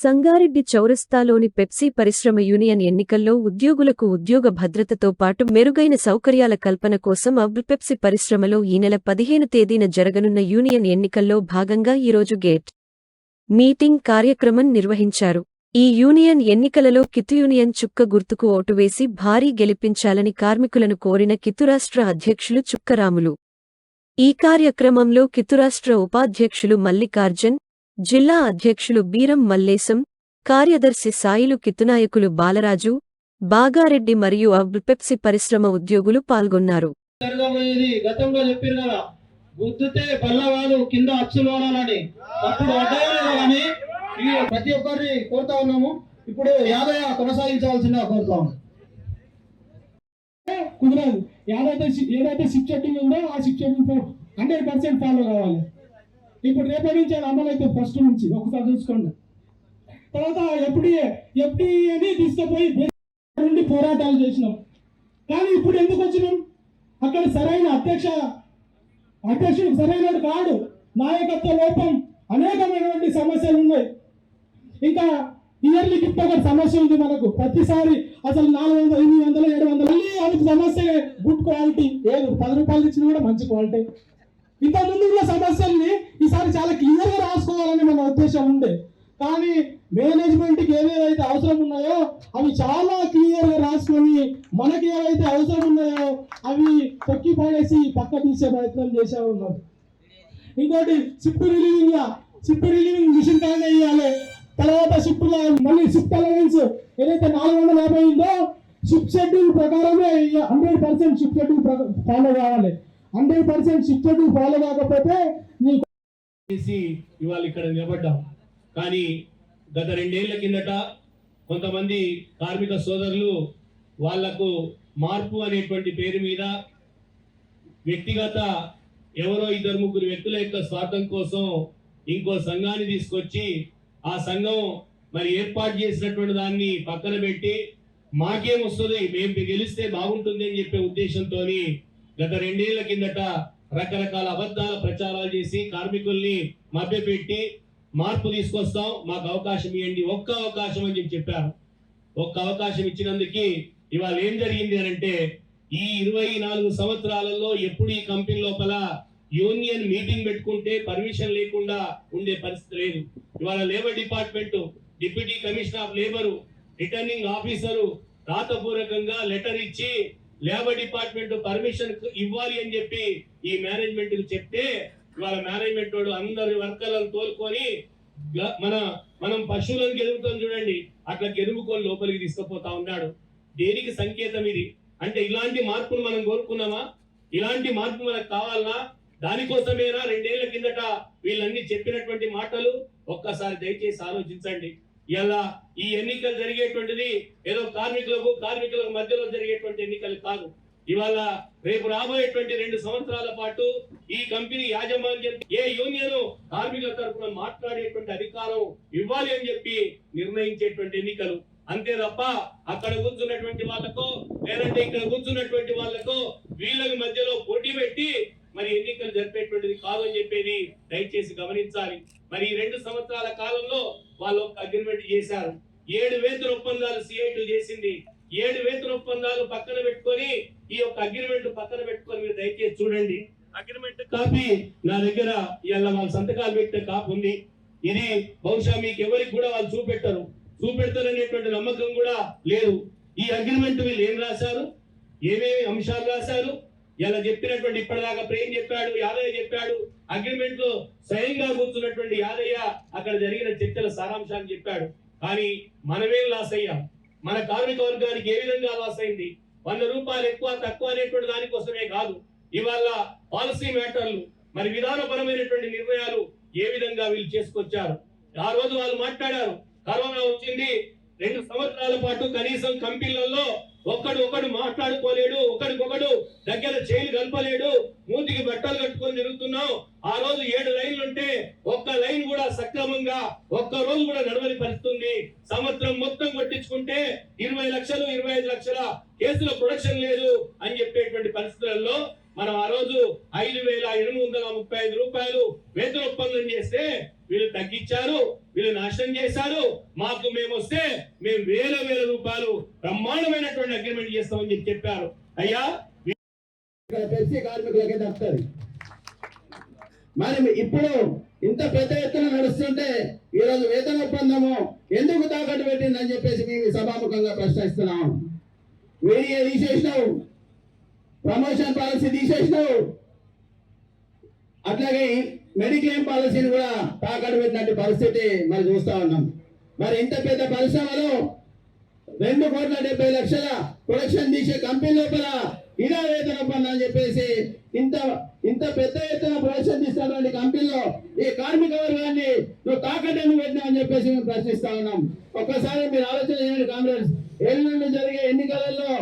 సంగారెడ్డి చౌరస్తాలోని పెప్సీ పరిశ్రమ యూనియన్ ఎన్నికల్లో ఉద్యోగులకు ఉద్యోగ భద్రతతో పాటు మెరుగైన సౌకర్యాల కల్పన కోసం అబ్ పెప్సీ పరిశ్రమలో ఈ నెల పదిహేను తేదీన జరగనున్న యూనియన్ ఎన్నికల్లో భాగంగా ఈరోజు గేట్ మీటింగ్ కార్యక్రమం నిర్వహించారు. ఈ యూనియన్ ఎన్నికలలో కితు యూనియన్ చుక్క గుర్తుకు ఓటు వేసి భారీ గెలిపించాలని కార్మికులను కోరిన కితురాష్ట్ర అధ్యక్షులు చుక్కరాములు. ఈ కార్యక్రమంలో కితురాష్ట్ర ఉపాధ్యక్షులు మల్లికార్జన్ జిల్లా అధ్యక్షులు బీరం మల్లేశం కార్యదర్శి సాయిలు కిత్తునాయకులు బాలరాజు బాగారెడ్డి మరియు అబిపెప్సీ పరిశ్రమ ఉద్యోగులు పాల్గొన్నారు. గతంలో చెప్పారు కదా గుద్దుతే కింద అచ్చులు వాడాలని. అప్పుడు కానీ ప్రతి ఒక్కరిని కోరుతా ఉన్నాము. ఇప్పుడు యాదయ్య కొనసాగించవలసిందిగా కోరుతా కుదరదు. ఏదైతే ఏదైతే షిఫ్ట్ షెడ్యూల్ ఉందో ఆ shift schedule hundred percent follow కావాలి. ఇప్పుడు రేపటి నుంచి అది అమలు అయితే ఫస్ట్ నుంచి. ఒకసారి చూసుకోండి. తర్వాత ఎప్పుడే ఎఫ్డిఏ అని తీసుకుపోయి నుండి పోరాటాలు చేసినాం. కానీ ఇప్పుడు ఎందుకు వచ్చినాం? అక్కడ సరైన అధ్యక్ష అధ్యక్షుడు సరైనడు కాడు. నాయకత్వ లోపం అనేకమైనటువంటి సమస్యలు ఉన్నాయి. ఇంకా ఇయర్లీ గిఫ్ట్ ఒక సమస్య ఉంది మనకు. ప్రతిసారి అసలు నాలుగు వందలు ఎనిమిది వందలు ఏడు వందలు మళ్ళీ అది సమస్య గుడ్ క్వాలిటీ. లేదు పది రూపాయలు ఇచ్చినా కూడా మంచి క్వాలిటీ. ఇంత ముందు ఉన్న సమస్యల్ని ఈసారి చాలా క్లియర్గా రాసుకోవాలని మన ఉద్దేశం ఉండే. కానీ మేనేజ్మెంట్కి ఏవేవైతే అవసరం ఉన్నాయో అవి చాలా క్లియర్గా రాసుకొని మనకి ఏవైతే అవసరం ఉన్నాయో అవి తొక్కి పడేసి పక్క తీసే ప్రయత్నం చేసే ఉన్నారు ఇంకోటి షిఫ్ట్ రిలీవింగ్ లా. షిఫ్ట్ రిలీవింగ్ మిషన్ కానీ వేయాలి తర్వాత షిఫ్ట్ మళ్ళీ షిఫ్ట్ అలవెన్స్ ఏదైతే నాలుగు వందల యాభై ఉందో షిఫ్ట్ షెడ్యూల్ ప్రకారమే hundred percent shift schedule follow కావాలి. హండ్రెడ్ పర్సెంట్ శిక్షకు ఫాలో కాకపోతే చేసి ఇవాళ ఇక్కడ నిలబడ్డాం. కానీ గత రెండేళ్ళ కిందట కొంతమంది కార్మిక సోదరులు వాళ్ళకు మార్పు అనేటువంటి పేరు మీద వ్యక్తిగత ఎవరో ఇద్దరు ముగ్గురు వ్యక్తుల యొక్క స్వార్థం కోసం ఇంకో సంఘాన్ని తీసుకొచ్చి ఆ సంఘం మరి ఏర్పాటు చేసినటువంటి దాన్ని పక్కన పెట్టి మాకేం వస్తుంది మేము గెలిస్తే బాగుంటుంది అని చెప్పే ఉద్దేశంతో గత రెండేళ్ళ కిందట రకరకాల అబద్ధాల ప్రచారాలు చేసి కార్మికుల్ని మభ్యపెట్టి మార్పు తీసుకొస్తాం. మాకు అవకాశం ఇవ్వండి. ఒక్క అవకాశం అని చెప్పి చెప్పారు. ఒక్క అవకాశం ఇచ్చినందుకు ఇవాళ ఏం జరిగింది అని అంటే ఈ ఇరవై నాలుగు సంవత్సరాలలో ఎప్పుడు ఈ కంపెనీ లోపల యూనియన్ మీటింగ్ పెట్టుకుంటే పర్మిషన్ లేకుండా ఉండే పరిస్థితి లేదు. ఇవాళ labour department deputy commissioner of labour returning officer రాతపూర్వకంగా లెటర్ ఇచ్చి లేబర్ డిపార్ట్మెంట్ పర్మిషన్ ఇవ్వాలి అని చెప్పి ఈ మేనేజ్మెంట్ చెప్తే ఇవాళ మేనేజ్మెంట్ వాడు అందరి వర్కర్లను తోలుకొని మన మనం పశువులను గెలుపుతాం చూడండి. అట్లా గెలుపుకొని లోపలికి తీసుకుపోతా ఉన్నాడు. దేనికి సంకేతం ఇది? అంటే ఇలాంటి మార్పులు మనం కోరుకున్నామా? ఇలాంటి మార్పు మనకు కావాలనా దానికోసమేనా రెండేళ్ళ కిందట వీళ్ళన్ని చెప్పినటువంటి మాటలు? ఒక్కసారి దయచేసి ఆలోచించండి. ఇలా ఈ ఎన్నికలు జరిగేటువంటిది ఏదో కార్మికులకు కార్మికులకు మధ్యలో జరిగేటువంటి ఎన్నికలు కాదు. ఇవాళ రేపు రాబోయేటువంటి రెండు సంవత్సరాల పాటు ఈ కంపెనీ యాజమాన్యం ఏ యూనియన్ కార్మికుల తరఫున మాట్లాడేటువంటి అధికారం ఇవ్వాలి అని చెప్పి నిర్ణయించేటువంటి ఎన్నికలు. అంతే తప్ప అక్కడ కూర్చున్నటువంటి వాళ్ళకో లేదంటే ఇక్కడ కూర్చున్నటువంటి వాళ్ళకో వీళ్ళకి మధ్యలో పోటీ పెట్టి మరి ఎన్నికలు జరిపేటువంటిది కాదు అని చెప్పేది దయచేసి గమనించాలి. మరి ఈ రెండు సంవత్సరాల కాలంలో వాళ్ళు ఒక అగ్రిమెంట్ చేశారు. ఏడు వేతన ఒప్పందాలు సిఐటి చేసింది. ఏడు వేతన ఒప్పందాలు పక్కన పెట్టుకొని ఈ యొక్క అగ్రిమెంట్ పక్కన పెట్టుకొని మీరు దయచేసి చూడండి. అగ్రిమెంట్ కాపీ నా దగ్గర ఇవాళ వాళ్ళ సంతకాలు పెట్టే కాపు ఉంది. ఇది బహుశా మీకు ఎవరికి కూడా వాళ్ళు చూపెట్టరు. చూపెడతారనేటువంటి నమ్మకం కూడా లేదు. ఈ అగ్రిమెంట్ వీళ్ళు ఏం రాశారు? ఏమేమి అంశాలు రాశారు? ఇలా చెప్పినటువంటి ఇప్పటిదాకా ప్రేమ్ చెప్పాడు యాదయ్య చెప్పాడు అగ్రిమెంట్లో స్వయంగా కూర్చున్నటువంటి యాదయ్య అక్కడ జరిగిన చర్చల సారాంశాన్ని చెప్పాడు. కానీ మనమేం లాస్ అయ్యాం? మన కార్మిక వర్గానికి ఏ విధంగా లాస్ అయింది? వంద రూపాయలు ఎక్కువ తక్కువ అనేటువంటి దానికోసమే కాదు. ఇవాళ పాలసీ మ్యాటర్లు మరి విధానపరమైనటువంటి నిర్ణయాలు ఏ విధంగా వీళ్ళు చేసుకొచ్చారు? ఆ రోజు వాళ్ళు మాట్లాడారు. కరోనా వచ్చింది. రెండు సంవత్సరాల పాటు కనీసం కంపెనీలలో ఒక్కడు ఒకడు మాట్లాడుకోలేడు ఒకడికొకడు దగ్గర చేయి కలపలేడు మూతికి బట్టలు కట్టుకొని తిరుగుతున్నాం. ఆ రోజు ఏడు లైన్లు ఉంటే ఒక్క లైన్ కూడా సక్రమంగా ఒక్క రోజు కూడా నడవని పరిస్థితుంది సంవత్సరం మొత్తం కొట్టించుకుంటే ఇరవై లక్షలు ఇరవై ఐదు లక్షల కేసుల ప్రొడక్షన్ లేదు అని చెప్పేటువంటి పరిస్థితులలో మనం ఆ రోజు ఐదు వేల ఎనిమిది వందల ముప్పై ఐదు రూపాయలు వేతన ఒప్పందం చేస్తే వీళ్ళు తగ్గించారు. వీళ్ళు నాశనం చేశారు. మాకు మేము వస్తే మేము వేల వేల రూపాయలు బ్రహ్మాండమైనటువంటి అగ్రిమెంట్ చేస్తామని చెప్పి చెప్పారు. అయ్యా తెలిసి కార్మికులకే దక్కుతుంది మరి ఇప్పుడు ఇంత పెద్ద ఎత్తున నడుస్తుంటే ఈ రోజు వేతన ఒప్పందము ఎందుకు తాకట్టు పెట్టిందని చెప్పేసి మేము సభాముఖంగా ప్రశ్నిస్తున్నాం. వీడియో తీసేసినావు. ప్రమోషన్ పాలసీ తీసేసినావు. అట్లాగే మెడిక్లెయిమ్ పాలసీని కూడా తాకట్టు పెట్టినట్టు పరిస్థితి మరి చూస్తా ఉన్నాం. మరి ఇంత పెద్ద పరిశ్రమలో రెండు కోట్ల డెబ్బై లక్షల ప్రొడక్షన్ తీసే కంపెనీ లోపల ఇదా వేతన ఒప్పందం అని చెప్పేసి ఇంత ఇంత పెద్ద ఎత్తున ప్రొడక్షన్ తీస్తున్నటువంటి కంపెనీలో ఈ కార్మిక వర్గాన్ని నువ్వు తాకట్టు పెట్టినావు అని చెప్పేసి మేము ప్రశ్నిస్తా ఉన్నాం. ఒక్కసారి మీరు ఆలోచన చేయండి కాంగ్రెస్ ఎల్లుండి జరిగే ఎన్నికలలో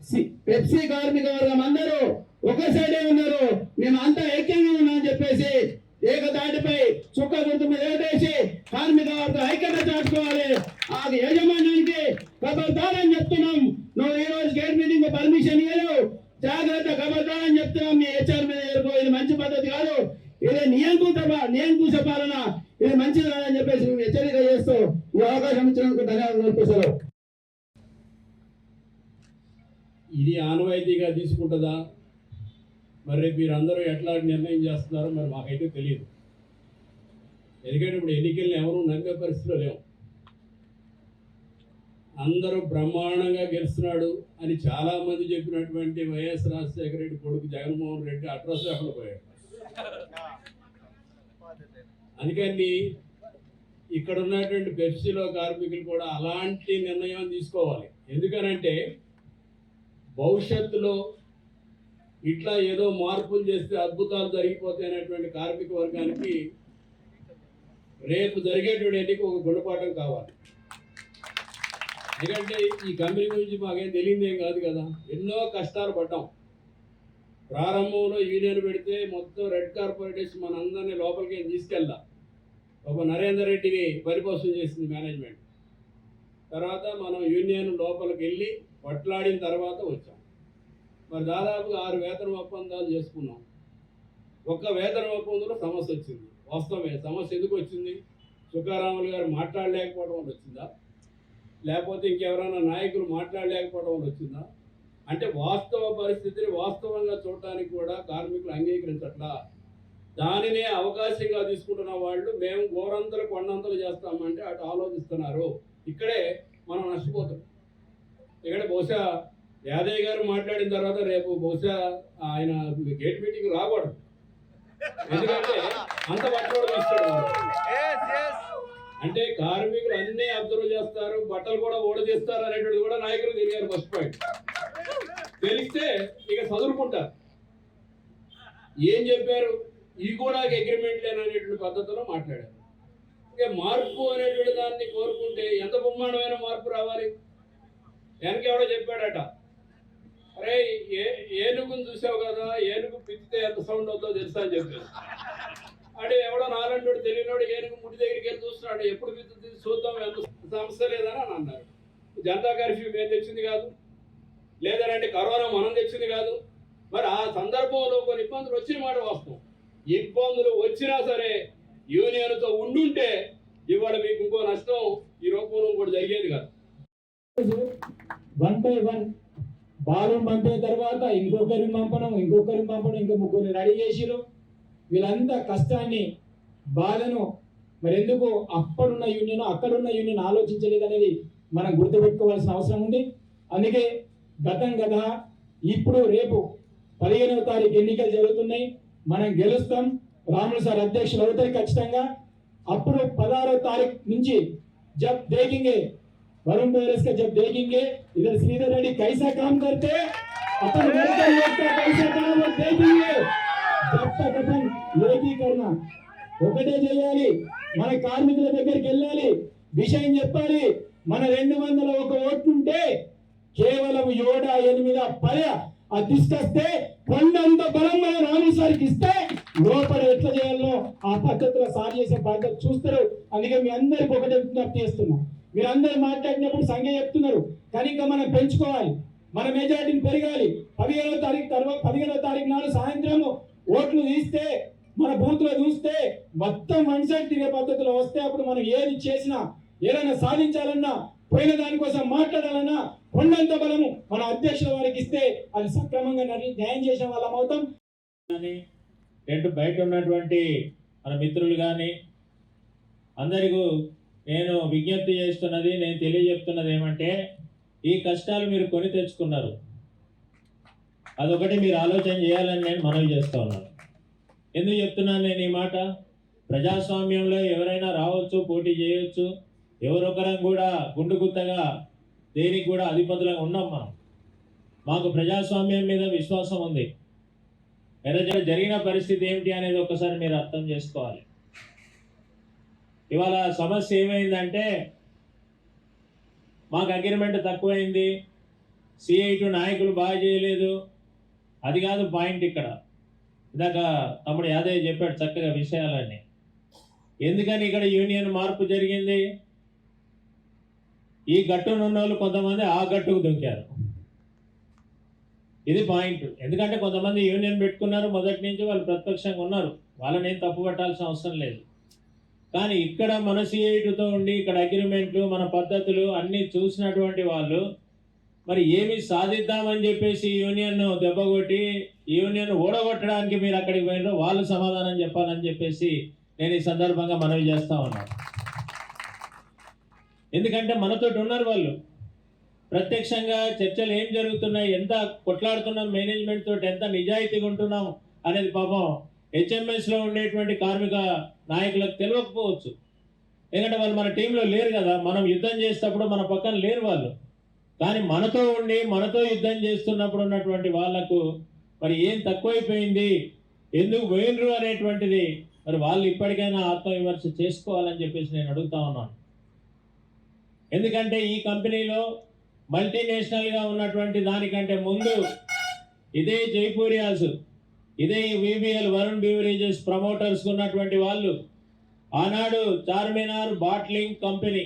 సి- పెప్సీ కార్మిక వర్గం అందరూ ఒక సైడే ఉన్నారు. మేము అంతా ఐక్యంగా ఉన్నామని చెప్పేసి ఏకదాటిపై చుక్క గుర్తు మీద ఏటేసి కార్మిక వర్గ ఐక్యత చాటుకోవాలి. అది యజమానానికి ఖబర్దారని చెప్తున్నాం. నువ్వు ఈ రోజు గేట్ మీటింగ్ పర్మిషన్ ఇవ్వలేవు జాగ్రత్త ఖబర్దారని చెప్తున్నాం. మీ హెచ్ఆర్ మీద ఎదుర్కో ఇది మంచి పద్ధతి కాదు. ఇది నియంకుశ పా- నియంకుశ పాలన. ఇది మంచిది కాదని చెప్పేసి మేము హెచ్చరిక చేస్తూ ఈ అవకాశం ఇచ్చినందుకు ధన్యవాదాలు తెలుపుతున్నాం. ఇది ఆనవాయితీగా తీసుకుంటుందా? మరి రేపు మీరు అందరూ ఎట్లా నిర్ణయం చేస్తున్నారో మరి మాకైతే తెలియదు. ఎందుకంటే ఇప్పుడు ఎన్నికలను ఎవరు నమ్మే పరిస్థితిలో లేవు. అందరూ బ్రహ్మాండంగా గెలుస్తున్నాడు అని చాలా మంది చెప్పినటువంటి వైఎస్ రాజశేఖర రెడ్డి కొడుకు జగన్మోహన్ రెడ్డి అట్రాసాహులు పోయాడు. అందుకని ఇక్కడ ఉన్నటువంటి పెప్సీలో కార్మికులు కూడా అలాంటి నిర్ణయం తీసుకోవాలి. ఎందుకనంటే భవిష్యత్తులో ఇట్లా ఏదో మార్పులు చేస్తే అద్భుతాలు జరిగిపోతాయి అనేటువంటి కార్మిక వర్గానికి రేపు జరిగేటువంటి ఎన్నిక ఒక గుణపాఠం కావాలి. ఎందుకంటే ఈ కంపెనీ గురించి మాకేం తెలియదేం కాదు కదా. ఎన్నో కష్టాలు పడ్డాం. ప్రారంభంలో యూనియన్ పెడితే మొత్తం రెడ్ కార్పొరేటర్స్ మన అందరినీ లోపలికి ఏం తీసుకెళ్దా ఒక నరేందర్ రెడ్డిని పరిపోసం చేసింది మేనేజ్మెంట్. తర్వాత మనం యూనియన్ లోపలికి వెళ్ళి పట్లాడిన తర్వాత వచ్చాం. మరి దాదాపుగా ఆరు వేతన ఒప్పందాలు చేసుకున్నాం. ఒక్క వేతన ఒప్పందంలో సమస్య వచ్చింది. వాస్తవమే సమస్య ఎందుకు వచ్చింది? సుఖారాములు గారు మాట్లాడలేకపోవడం వల్ల వచ్చిందా? లేకపోతే ఇంకెవరైనా నాయకులు మాట్లాడలేకపోవడం వల్ల వచ్చిందా? అంటే వాస్తవ పరిస్థితిని వాస్తవంగా చూడటానికి కూడా కార్మికులు అంగీకరించట్లా? దానినే అవకాశంగా తీసుకుంటున్న వాళ్ళు మేము గోరంతలు కొండంతలు చేస్తామంటే అటు ఆలోచిస్తున్నారు. ఇక్కడే మనం నష్టపోతాం. ఇక్కడ బహుశా యాదయ్య గారు మాట్లాడిన తర్వాత రేపు బహుశా ఆయన గేట్ మీటింగ్ రాకూడదు. ఎందుకంటే అంత ఇస్తాడు వాడు. అంటే కార్మికులు అన్ని అబ్జర్వ్ చేస్తారు బట్టలు కూడా ఓడదీస్తారు అనేటువంటిది కూడా నాయకులు తెలియారు ఫస్ట్ పాయింట్. తెలిస్తే ఇక చదువుకుంటారు ఏం చెప్పారు? ఇది కూడా అగ్రిమెంట్ లేననేటువంటి పద్ధతిలో మాట్లాడారు. ఇక మార్పు అనేటువంటి దాన్ని కోరుకుంటే ఎంత బ్రహ్మాండమైన మార్పు రావాలి? వెనకెవడో చెప్పాడట. అరే ఏ ఏనుగుని చూసావు కదా? ఏనుగు పిచ్చితే ఎంత సౌండ్ అవుతుందో తెలుసా అని చెప్పారు అంటే ఎవడో నాలంటోడు తెలియనోడు ఏనుగు ముడి దగ్గరికి వెళ్ళి చూస్తున్నాడు. ఎప్పుడు పిచ్చుతుంది చూద్దాం ఎంత సమస్య లేదని అని అన్నారు జనతా కర్ఫ్యూ మేము తెచ్చింది కాదు. లేదనంటే కరోనా మనం తెచ్చింది కాదు. మరి ఆ సందర్భంలో కొన్ని ఇబ్బందులు వచ్చిన మాట వాస్తవం. ఇబ్బందులు వచ్చినా సరే యూనియన్తో ఉండుంటే ఇవాళ మీకు ఇంకో నష్టం ఈ రూపంలో కూడా జరిగేది కాదు. వన్ బై వన్ బాలం పంపిన తర్వాత ఇంకొకరిని పంపడం ఇంకొకరిని పంపడం ఇంకో ముగ్గురిని రెడీ చేసిరు వీళ్ళంతా కష్టాన్ని బాధను మరి ఎందుకు అప్పుడున్న యూనియన్ అక్కడున్న యూనియన్ ఆలోచించలేదు అనేది మనం గుర్తుపెట్టుకోవాల్సిన అవసరం ఉంది. అందుకే గతం గత ఇప్పుడు రేపు పదిహేనవ తారీఖు ఎన్నికలు జరుగుతున్నాయి. మనం గెలుస్తాం. రాములు సార్ అధ్యక్షులు అవుతాయి ఖచ్చితంగా. అప్పుడు పదహారవ తారీఖు నుంచి జబ్ దేకింగే वरुण बैरस का जब देखेंगे इधर श्रीधर रेड्डी कैसा काम करते अपन वर्कर लोग का कैसा काम वो देखेंगे जब तक अपन ఏకీకరణ ఒకటే చేయాలి మన కార్మికుల దగ్గరికి వెళ్ళాలి విషయం చెప్పాలి మన రెండు వందల ఒక ఓట్లుంటే కేవలం ఏడ ఎనిమిది పద అది తీసుకొస్తే కొండంత బలం మన రాము సార్కి ఇస్తే లోపల ఎట్లా చేయాలో ఆ పద్ధతిలో సార్ చేసే బాధ్యత చూస్తారు అందుకే మీ అందరికి ఒకటే విజ్ఞప్తి చేస్తున్నాం మీరందరూ మాట్లాడినప్పుడు సంఖ్య చెప్తున్నారు. కానీ ఇంకా మనం పెంచుకోవాలి. మన మెజారిటీని పెరగాలి. పదిహేనో తారీఖు తర్వాత పదిహేనో తారీఖు నాడు సాయంత్రం ఓట్లు తీస్తే మన బూత్లో చూస్తే మొత్తం వన్ సైడ్ తిరిగే పద్ధతిలో వస్తే అప్పుడు మనం ఏది చేసినా ఏదైనా సాధించాలన్నా పోయిన దానికోసం మాట్లాడాలన్నా కొండంత బలము మన అధ్యక్షుల వారికి ఇస్తే అది సక్రమంగా న్యాయం చేసిన వాళ్ళం అవుతాం. రెండు బయట ఉన్నటువంటి మన మిత్రులు కానీ అందరికీ నేను విజ్ఞప్తి చేస్తున్నది నేను తెలియజెప్తున్నది ఏమంటే ఈ కష్టాలు మీరు కొని తెచ్చుకున్నారు. అదొకటి మీరు ఆలోచన చేయాలని నేను మనవి చేస్తూ ఉన్నాను. ఎందుకు చెప్తున్నాను నేను ఈ మాట? ప్రజాస్వామ్యంలో ఎవరైనా రావచ్చు పోటీ చేయొచ్చు. ఎవరొకరం కూడా గుండుగుత్తగా దేనికి కూడా అధిపతులుగా ఉన్నాం మనం. మాకు ప్రజాస్వామ్యం మీద విశ్వాసం ఉంది. ఎర్రజన జరిగిన పరిస్థితి ఏమిటి అనేది ఒకసారి మీరు అర్థం చేసుకోవాలి. ఇవాళ సమస్య ఏమైందంటే మాకు అగ్రిమెంట్ తక్కువైంది. సిఐటు నాయకులు బాగా చేయలేదు. అది కాదు పాయింట్ ఇక్కడ. ఇందాక తమ్ముడు యాదయ్య చెప్పాడు చక్కగా విషయాలన్నీ. ఎందుకని ఇక్కడ యూనియన్ మార్పు జరిగింది? ఈ గట్టునున్న వాళ్ళు కొంతమంది ఆ గట్టుకు దొంకారు. ఇది పాయింట్ ఎందుకంటే కొంతమంది యూనియన్ పెట్టుకున్నారు మొదటి నుంచి వాళ్ళు ప్రతిపక్షంగా ఉన్నారు. వాళ్ళని ఏం తప్పు పట్టాల్సిన అవసరం లేదు. కానీ ఇక్కడ మన సిఐటితో ఉండి ఇక్కడ అగ్రిమెంట్లు మన పద్ధతులు అన్నీ చూసినటువంటి వాళ్ళు మరి ఏమి సాధిద్దామని చెప్పేసి యూనియన్ దెబ్బగొట్టి యూనియన్ ఓడగొట్టడానికి మీరు అక్కడికి పోయినారో వాళ్ళు సమాధానం చెప్పాలని చెప్పేసి నేను ఈ సందర్భంగా మనవి చేస్తా ఉన్నాను ఎందుకంటే మనతోటి ఉన్నారు వాళ్ళు. ప్రత్యక్షంగా చర్చలు ఏం జరుగుతున్నాయి ఎంత కొట్లాడుతున్నాం మేనేజ్మెంట్ తోటి ఎంత నిజాయితీగా ఉంటున్నాం అనేది పాపం హెచ్ఎంఎస్లో ఉండేటువంటి కార్మిక నాయకులకు తెలియకపోవచ్చు. ఎందుకంటే వాళ్ళు మన టీంలో లేరు కదా మనం యుద్ధం చేసేటప్పుడు మన పక్కన లేరు వాళ్ళు. కానీ మనతో ఉండి మనతో యుద్ధం చేస్తున్నప్పుడు ఉన్నటువంటి వాళ్ళకు మరి ఏం తక్కువైపోయింది ఎందుకు పోయినరు అనేటువంటిది మరి వాళ్ళు ఇప్పటికైనా ఆత్మవిమర్శ చేసుకోవాలని చెప్పేసి నేను అడుగుతా ఉన్నాను. ఎందుకంటే ఈ కంపెనీలో మల్టీనేషనల్గా ఉన్నటువంటి దానికంటే ముందు ఇదే జైపూరియాస్ ఇదే ఈ విబిఎల్ వరుణ్ బీవరేజెస్ ప్రమోటర్స్ ఉన్నటువంటి వాళ్ళు. ఆనాడు చార్మినార్ బాట్లింగ్ కంపెనీ.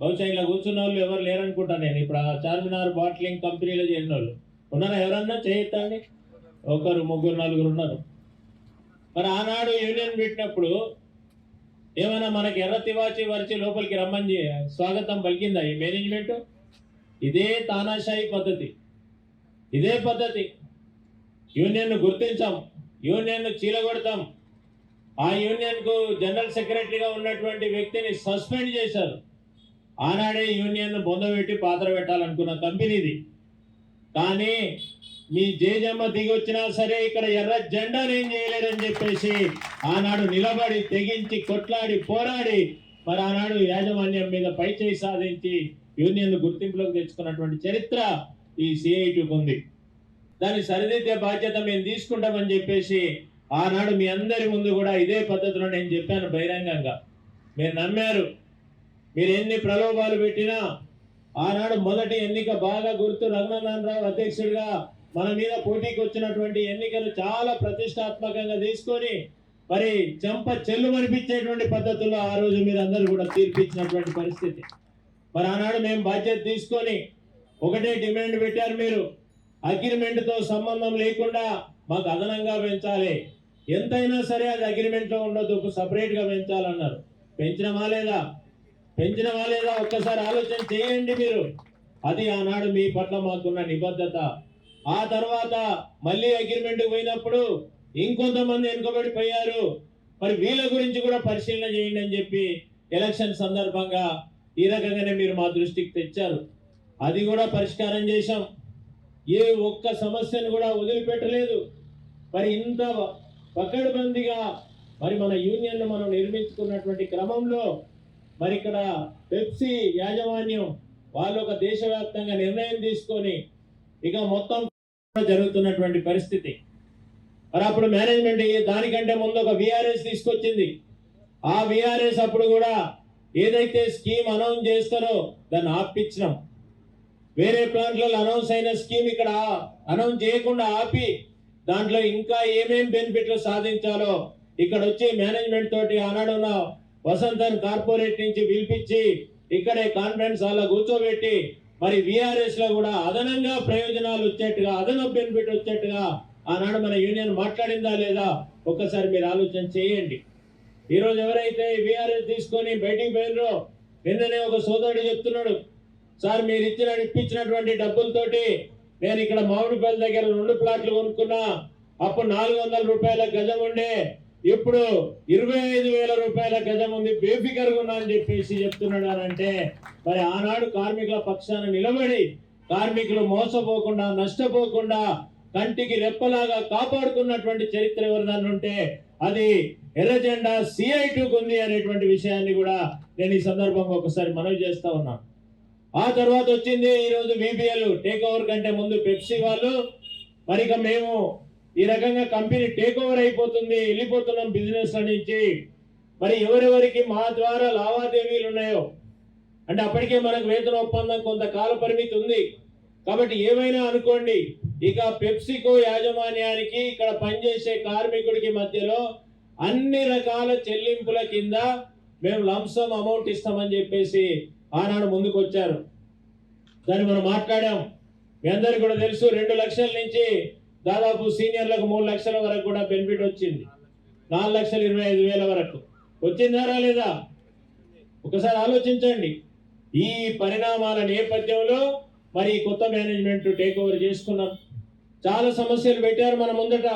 బహుశా ఇలా కూర్చున్న వాళ్ళు ఎవరు లేరనుకుంటా నేను. ఇప్పుడు ఆ చార్మినార్ బాట్లింగ్ కంపెనీలో చేరిన వాళ్ళు ఉన్నారా ఎవరన్నా? చేయొద్దండి ఒకరు ముగ్గురు నలుగురు ఉన్నారు. మరి ఆనాడు యూనియన్ పెట్టినప్పుడు ఏమైనా మనకి ఎర్ర తివాచి వరిచి లోపలికి రమ్మని స్వాగతం పలికిందా ఈ మేనేజ్మెంట్? ఇదే తానాషాయి పద్ధతి. ఇదే పద్ధతి. యూనియన్ను గుర్తించాం యూనియన్ను చీలగొడతాం. ఆ యూనియన్కు జనరల్ సెక్రటరీగా ఉన్నటువంటి వ్యక్తిని సస్పెండ్ చేశారు. ఆనాడే యూనియన్ను బొందబెట్టి పాత్ర పెట్టాలనుకున్న కంపెనీది. కానీ మీ జేజమ్మ దిగొచ్చినా సరే ఇక్కడ ఎర్ర జెండాలు ఏం చేయలేరని చెప్పేసి ఆనాడు నిలబడి తెగించి కొట్లాడి పోరాడి మరి ఆనాడు యాజమాన్యం మీద పై చేయి సాధించి యూనియన్ గుర్తింపులోకి తెచ్చుకున్నటువంటి చరిత్ర ఈ సిఐటికి ఉంది దాన్ని సరిదిద్దే బాధ్యత మేము తీసుకుంటామని చెప్పేసి ఆనాడు మీ అందరి ముందు కూడా ఇదే పద్ధతిలో నేను చెప్పాను బహిరంగంగా. మీరు నమ్మారు. మీరు ఎన్ని ప్రలోభాలు పెట్టినా ఆనాడు మొదటి ఎన్నిక బాగా గుర్తు రఘునందన్ రావు అధ్యక్షుడిగా మన మీద పోటీకి వచ్చినటువంటి ఎన్నికలు చాలా ప్రతిష్టాత్మకంగా తీసుకొని మరి చెంప చెల్లు అనిపించేటువంటి పద్ధతుల్లో ఆ రోజు మీరు అందరూ కూడా తీర్పిచ్చినటువంటి పరిస్థితి. మరి ఆనాడు మేము బాధ్యత తీసుకొని ఒకటే డిమాండ్ పెట్టారు మీరు. అగ్రిమెంట్తో సంబంధం లేకుండా మాకు అదనంగా పెంచాలి. ఎంతైనా సరే అది అగ్రిమెంట్లో ఉండదు సపరేట్గా పెంచాలన్నారు. పెంచినమా లేదా? పెంచినమా లేదా? ఒక్కసారి ఆలోచన చేయండి మీరు. అది ఆనాడు మీ పట్ల మాకున్న నిబద్ధత. ఆ తర్వాత మళ్ళీ అగ్రిమెంట్ పోయినప్పుడు ఇంకొంతమంది వెనుకబడిపోయారు. మరి వీళ్ళ గురించి కూడా పరిశీలన చేయండి అని చెప్పి ఎలక్షన్ సందర్భంగా ఈ రకంగానే మీరు మా దృష్టికి తెచ్చారు. అది కూడా పరిష్కారం చేశాం. ఏ ఒక్క సమస్యను కూడా వదిలిపెట్టలేదు. మరి ఇంత పకడ్బందీగా మరి మన యూనియన్ను మనం నిర్మించుకున్నటువంటి క్రమంలో మరి ఇక్కడ పెప్సీ యాజమాన్యం వాళ్ళు ఒక దేశవ్యాప్తంగా నిర్ణయం తీసుకొని ఇక మొత్తం జరుగుతున్నటువంటి పరిస్థితి. మరి అప్పుడు మేనేజ్మెంట్ దానికంటే ముందు ఒక విఆర్ఎస్ తీసుకొచ్చింది. ఆ విఆర్ఎస్ అప్పుడు కూడా ఏదైతే స్కీమ్ అనౌన్స్ చేస్తారో దాన్ని ఆపించినాం వేరే ప్లాంట్లలో అనౌన్స్ అయిన స్కీమ్ ఇక్కడ అనౌన్స్ చేయకుండా ఆపి దాంట్లో ఇంకా ఏమేం బెనిఫిట్లు సాధించాలో ఇక్కడ వచ్చి మేనేజ్మెంట్ తోటి ఆనాడు వసంతన్ కార్పొరేట్ నుంచి పిలిపించి ఇక్కడే కాన్ఫరెన్స్ హాల్లో కూర్చోబెట్టి మరి విఆర్ఎస్లో కూడా అదనంగా ప్రయోజనాలు వచ్చేట్టుగా అదనపు బెనిఫిట్ వచ్చేట్టుగా ఆనాడు మన యూనియన్ మాట్లాడిందా లేదా ఒక్కసారి మీరు ఆలోచన చేయండి. ఈరోజు ఎవరైతే విఆర్ఎస్ తీసుకొని బయటికి పోయినరో నిన్ననే ఒక సోదరుడు చెప్తున్నాడు సార్ మీరు ఇచ్చిన ఇప్పించినటువంటి డబ్బులతోటి నేను ఇక్కడ మామిడిపల్లి దగ్గర రెండు ప్లాట్లు కొనుక్కున్నా. అప్పుడు నాలుగు వందల రూపాయల గజం ఉండే. ఇప్పుడు ఇరవై ఐదు వేల రూపాయల గజం ఉంది. బేఫికర్గా ఉన్నా అని చెప్పేసి చెప్తున్నాడు అంటే మరి ఆనాడు కార్మికుల పక్షాన నిలబడి కార్మికులు మోసపోకుండా నష్టపోకుండా కంటికి రెప్పలాగా కాపాడుకున్నటువంటి చరిత్ర ఎవరిదాన్ని ఉంటే అది ఎర్రజెండా జెండా ఉంది అనేటువంటి విషయాన్ని కూడా నేను ఈ సందర్భంగా ఒకసారి మనవి చేస్తా ఉన్నా ఆ తర్వాత వచ్చింది ఈరోజు బీబీఎల్ టేక్ ఓవర్ కంటే ముందు పెప్సీ వాళ్ళు. మరి ఇక మేము ఈ రకంగా కంపెనీ టేక్ ఓవర్ అయిపోతుంది వెళ్ళిపోతున్నాం బిజినెస్ నుంచి. మరి ఎవరెవరికి మా ద్వారా లావాదేవీలు ఉన్నాయో. అంటే అప్పటికే మనకు వేతన ఒప్పందం కొంత కాల పరిమితి ఉంది. కాబట్టి ఏమైనా అనుకోండి ఇక పెప్సికో యాజమాన్యానికి ఇక్కడ పనిచేసే కార్మికుడికి మధ్యలో అన్ని రకాల చెల్లింపుల కింద మేము లంసమ్ అమౌంట్ ఇస్తామని చెప్పేసి ఆనాడు ముందుకు వచ్చారు దాన్ని మనం మాట్లాడాం. మీ అందరికి కూడా తెలుసు రెండు లక్షల నుంచి దాదాపు సీనియర్లకు మూడు లక్షల వరకు కూడా బెనిఫిట్ వచ్చింది. నాలుగు లక్షల ఇరవై ఐదు వేల వరకు. వచ్చిందా లేదా ఒకసారి ఆలోచించండి. ఈ పరిణామాల నేపథ్యంలో మరి కొత్త మేనేజ్మెంట్ టేక్ ఓవర్ చేసుకున్నాం. చాలా సమస్యలు పెట్టారు మన ముందట.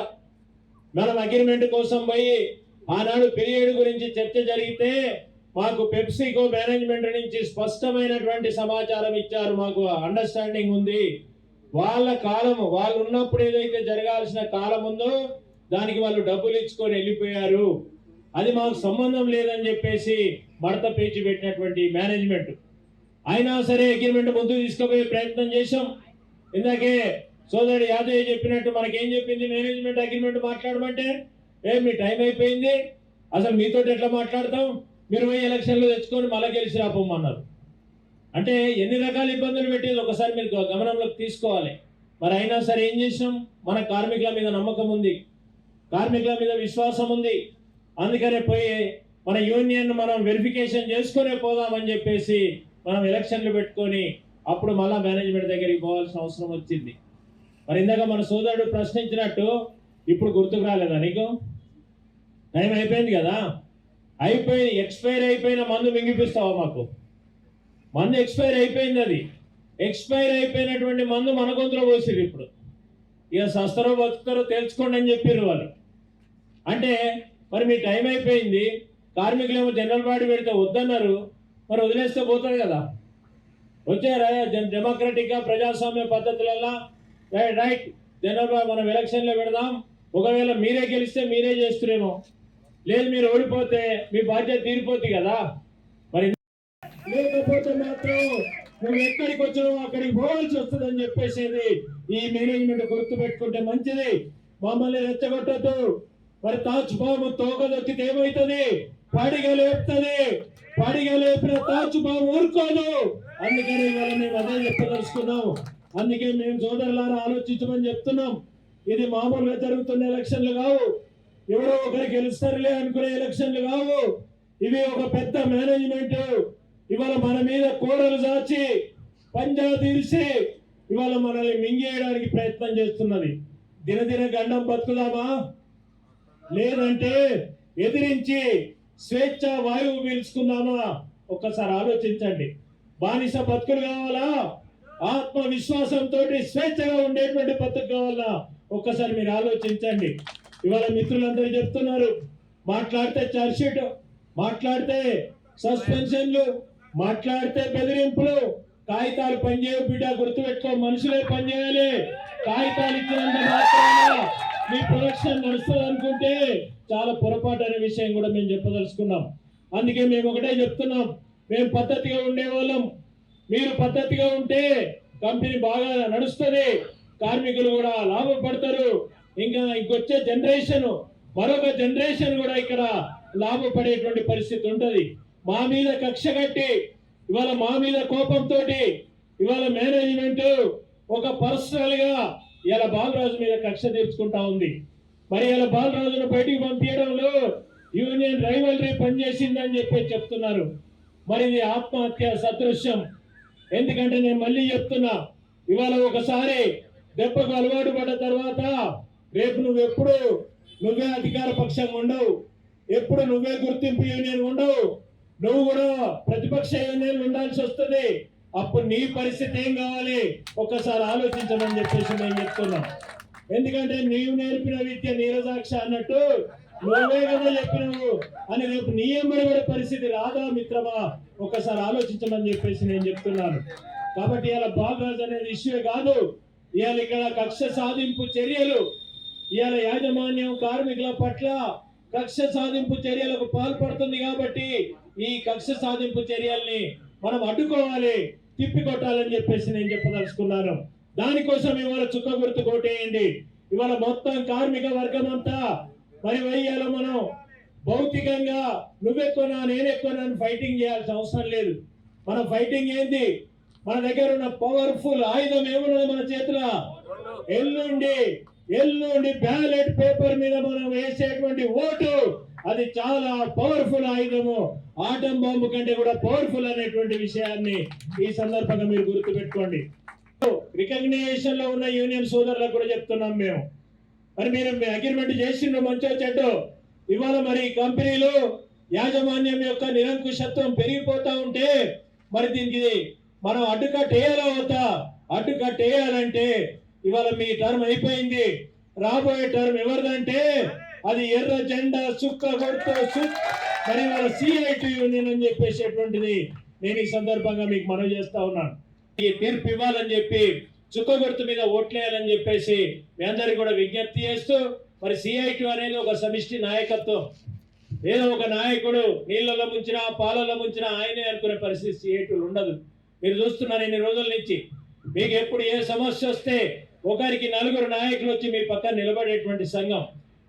మనం అగ్రిమెంట్ కోసం పోయి ఆనాడు పీరియడ్ గురించి చర్చ జరిగితే మాకు పెప్సికో మేనేజ్మెంట్ నుంచి స్పష్టమైనటువంటి సమాచారం ఇచ్చారు. మాకు అండర్స్టాండింగ్ ఉంది. వాళ్ళ కాలము వాళ్ళు ఉన్నప్పుడు ఏదైతే జరగాల్సిన కాలం ఉందో దానికి వాళ్ళు డబ్బులు ఇచ్చుకొని వెళ్ళిపోయారు. అది మాకు సంబంధం లేదని చెప్పేసి మడత పేచి పెట్టినటువంటి మేనేజ్మెంట్ అయినా సరే అగ్రిమెంట్ ముందుకు తీసుకుపోయే ప్రయత్నం చేశాం. ఇందాకే సోదరుడు యాదవ్ చెప్పినట్టు మనకేం చెప్పింది? మేనేజ్మెంట్ అగ్రిమెంట్ మాట్లాడమంటే ఏ మీ టైం అయిపోయింది. అసలు మీతో ఎట్లా మాట్లాడతాం? మీరు పోయి ఎలక్షన్లు తెచ్చుకొని మళ్ళీ గెలిచి రాపోమన్నారు అంటే ఎన్ని రకాల ఇబ్బందులు పెట్టేది ఒకసారి మీరు గమనంలోకి తీసుకోవాలి. మరి అయినా సరే ఏం చేసినాం? మన కార్మికుల మీద నమ్మకం ఉంది. కార్మికుల మీద విశ్వాసం ఉంది. అందుకనే పోయి మన యూనియన్ మనం వెరిఫికేషన్ చేసుకునే పోదామని చెప్పేసి మనం ఎలక్షన్లు పెట్టుకొని అప్పుడు మళ్ళా మేనేజ్మెంట్ దగ్గరికి పోవాల్సిన అవసరం వచ్చింది. మరి ఇందాక మన సోదరుడు ప్రశ్నించినట్టు ఇప్పుడు గుర్తుకు రాలేదా నీకు? టైం అయిపోయింది కదా? అయిపోయి ఎక్స్పైర్ అయిపోయిన మందు మింగిపిస్తావా మాకు? మందు ఎక్స్పైర్ అయిపోయింది అది. ఎక్స్పైర్ అయిపోయినటువంటి మందు మన గొంతులో పోసిరు ఇప్పుడు. ఇక సస్తారో బతుకుతారో తెలుసుకోండి అని చెప్పారు వాళ్ళు. అంటే మరి మీ టైం అయిపోయింది కార్మికులేమో జనరల్ బాడీ పెడితే వద్దన్నారు మరి వదిలేస్తే పోతారు కదా. వచ్చారా? డెమోక్రటిక్గా ప్రజాస్వామ్య పద్ధతులలో రైట్ రైట్ జనరల్ మనం ఎలక్షన్లో పెడదాం. ఒకవేళ మీరే గెలిస్తే మీరే చేస్తురేమో. లేదు మీరు ఓడిపోతే మీ బాధ్యత తీరిపోతుంది కదా. మరి లేకపోతే మాత్రం నువ్వు ఎక్కడికి వచ్చినావు అక్కడికి పోవాల్సి వస్తుందని చెప్పేసేది ఈ మేనేజ్మెంట్ గుర్తు పెట్టుకుంటే మంచిది. మమ్మల్ని రెచ్చగొట్టద్దు. మరి తాచుబాబు బాబు తోక ఏమవుతుంది పడిగ లేపుతుంది. పడిగ లేపిన తాచుబాబు బాబు ఊరుకోదు. అందుకని ఇవాళ మేము అదే చెప్పదలుచుకున్నాం. అందుకే మేము సోదరులారా ఆలోచించమని చెప్తున్నాం. ఇది మామూలుగా జరుగుతున్న ఎలక్షన్లు కావు. ఎవరో ఒకరు గెలుస్తారులే అనుకునే ఎలక్షన్లు కావు. ఇవి ఒక పెద్ద మేనేజ్మెంట్ ఇవాళ మన మీద కోడలు దాచి పంజా తీర్చి ఇవాళ మనల్ని మింగేయడానికి ప్రయత్నం చేస్తున్నది. దినదిన గండం బతుకుదామా? లేదంటే ఎదిరించి స్వేచ్ఛ వాయువు పీల్చుకుందామా? ఒక్కసారి ఆలోచించండి. బానిస బతుకులు కావాలా? ఆత్మవిశ్వాసంతో స్వేచ్ఛగా ఉండేటువంటి బతుకు కావాలా? ఒక్కసారి మీరు ఆలోచించండి. ఇవాళ మిత్రులందరూ చెప్తున్నారు మాట్లాడితే చార్జ్షీట్ మాట్లాడితే సస్పెన్షన్లు మాట్లాడితే బెదిరింపులు కాగితాలు పనిచేయ బిడ్డ గుర్తుపెట్టుకో మనుషులే పనిచేయాలి. కాగితాలు ఇచ్చినంత మాత్రాన మీ ప్రొడక్షన్ నడుస్తుంది అనుకుంటే చాలా పొరపాటు అనే విషయం కూడా మేము చెప్పదలుచుకున్నాం. అందుకే మేము ఒకటే చెప్తున్నాం మేము పద్ధతిగా ఉండేవాళ్ళం. మీరు పద్ధతిగా ఉంటే కంపెనీ బాగా నడుస్తుంది కార్మికులు కూడా లాభపడతారు. ఇంకా ఇంకొచ్చే జనరేషన్ మరొక జనరేషన్ కూడా ఇక్కడ లాభపడేటువంటి పరిస్థితి ఉంటుంది. మా మీద కక్ష కట్టి ఇవాళ మా మీద కోపంతో ఇవాళ మేనేజ్మెంట్ ఒక పర్సనల్గా ఇలా బాలరాజు మీద కక్ష తీర్చుకుంటా ఉంది. మరి ఇలా బాలరాజును బయటికి పంపించడంలో యూనియన్ రైవలరీ పనిచేసిందని చెప్పి చెప్తున్నారు. మరి ఇది ఆత్మహత్య సదృశ్యం. ఎందుకంటే నేను మళ్ళీ చెప్తున్నా ఇవాళ ఒకసారి దెబ్బకు అలవాటు పడ్డ తర్వాత రేపు నువ్వెప్పుడు నువ్వే అధికార పక్షంగా ఉండవు. ఎప్పుడు నువ్వే గుర్తింపు యూనియన్ ఉండవు. నువ్వు కూడా ప్రతిపక్ష యూనియన్ ఉండాల్సి వస్తుంది. అప్పుడు నీ పరిస్థితి ఏం కావాలి? ఒక్కసారి ఆలోచించమని చెప్పేసి నేను చెప్తున్నా. ఎందుకంటే నీవు నేర్పిన విద్య నీరజాక్ష అన్నట్టు నువ్వే కదా చెప్పినవు. అని రేపు నీ ఎంబడి పరిస్థితి రాదా మిత్రమా? ఒక్కసారి ఆలోచించమని చెప్పేసి నేను చెప్తున్నాను. కాబట్టి ఇలా బాలరాజు అనేది ఇష్యూ కాదు. ఇవాళ ఇక్కడ కక్ష సాధింపు చర్యలు ఇవాళ యాజమాన్యం కార్మికుల పట్ల కక్ష సాధింపు చర్యలకు పాల్పడుతుంది కాబట్టి ఈ కక్ష సాధింపు చర్యల్ని మనం అడ్డుకోవాలి తిప్పికొట్టాలని చెప్పేసి నేను చెప్పదలుచుకున్నాను. దానికోసం ఇవాళ చుక్క గుర్తు కోటేయండి ఇవాళ మొత్తం కార్మిక వర్గం అంతా మరి వెయ్యాల మనం భౌతికంగా నువ్వెక్కువనా నేనెక్కువనా అని ఫైటింగ్ చేయాల్సిన అవసరం లేదు. మన ఫైటింగ్ ఏంది? మన దగ్గర ఉన్న పవర్ఫుల్ ఆయుధం ఏమున్నది మన చేతిలో? ఎల్లుండి. ఎల్లుండి బ్యాలెట్ పేపర్ మీద మనం వేసేటువంటి ఓటు అది చాలా పవర్ఫుల్ ఆయుధము. ఆటం బాంబు కంటే కూడా పవర్ఫుల్ అనేటువంటి విషయాన్ని ఈ సందర్భంగా మీరు గుర్తుపెట్టుకోండి. రికగ్నిషన్లో ఉన్న యూనియన్ సోదరులకు కూడా చెప్తున్నాం మేము. మరి మీరు అగ్రిమెంట్ చేసిండ్రు మంచో చెడ్డో? ఇవాళ మరి కంపెనీలు యాజమాన్యం యొక్క నిరంకుశత్వం పెరిగిపోతా ఉంటే మరి దీనికి మనం అడ్డుకట్టేయాలా అవుతా అడ్డుకట్టేయాలంటే ఇవాళ మీ టర్మ్ అయిపోయింది. రాబోయే టర్మ్ ఎవరిదంటే అది ఎర్ర జెండా చుక్క కొడుతూ మరి వాళ్ళ సిఐటి యూనియన్ అని చెప్పేసేటువంటిది నేను ఈ సందర్భంగా మీకు మనవి చేస్తా ఉన్నాను. ఈ తీర్పు ఇవ్వాలని చెప్పి చుక్క గుర్తు మీద ఓట్లేయాలని చెప్పేసి మీ అందరికి కూడా విజ్ఞప్తి చేస్తూ మరి సిఐటి అనేది ఒక సమిష్టి నాయకత్వం. ఏదో ఒక నాయకుడు నీళ్ళలో ముంచినా పాలలో ముంచినా ఆయనే అనుకునే పరిస్థితి సిఐటీలు ఉండదు. మీరు చూస్తున్నారు ఇన్ని రోజుల నుంచి. మీకు ఎప్పుడు ఏ సమస్య వస్తే ఒకరికి నలుగురు నాయకులు వచ్చి మీ పక్కన నిలబడేటువంటి సంఘం.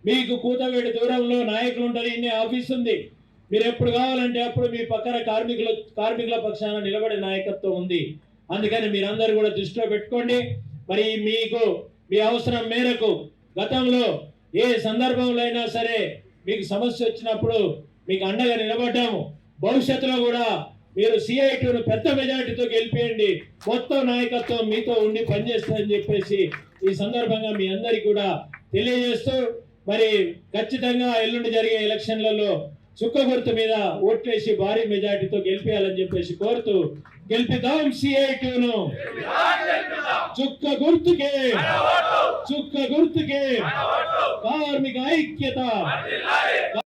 మీకు కూతవేడి దూరంలో నాయకులు ఉంటారు ఇన్ని ఆఫీస్ ఉంది. మీరు ఎప్పుడు కావాలంటే అప్పుడు మీ పక్కన కార్మికుల కార్మికుల పక్షాన నిలబడే నాయకత్వం ఉంది. అందుకని మీరందరూ కూడా దృష్టిలో పెట్టుకోండి. మరి మీకు మీ అవసరం మేరకు గతంలో ఏ సందర్భంలో అయినా సరే మీకు సమస్య వచ్చినప్పుడు మీకు అండగా నిలబడ్డాము. భవిష్యత్తులో కూడా మీరు సిఐటిను పెద్ద మెజార్టీతో గెలిపేయండి. మొత్తం నాయకత్వం మీతో ఉండి పనిచేస్తుందని చెప్పేసి ఈ సందర్భంగా మీ అందరికీ కూడా తెలియజేస్తూ మరి ఖచ్చితంగా ఎల్లుండి జరిగే ఎలక్షన్లలో చుక్క గుర్తు మీద ఓట్లేసి భారీ మెజార్టీతో గెలిపేయాలని చెప్పేసి కోరుతూ గెలిపిద్దాం సిఐటిను చుక్క గుర్తుకే చుక్క గుర్తుకే కార్మిక ఐక్యత.